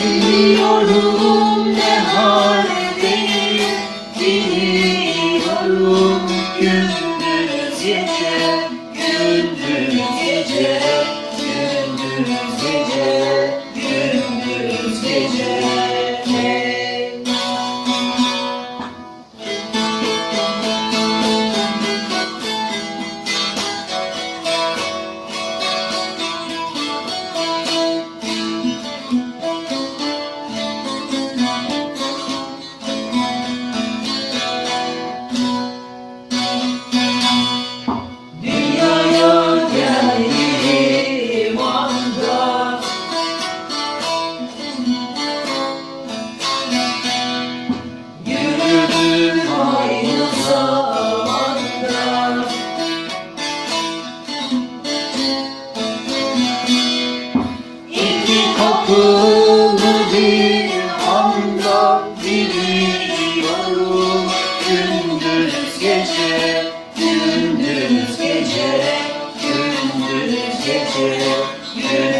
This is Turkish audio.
Biliyorum ne haldeyim Biliyorum gündüz gece Gündüz gece Gündüz gece Gündüz gece. you.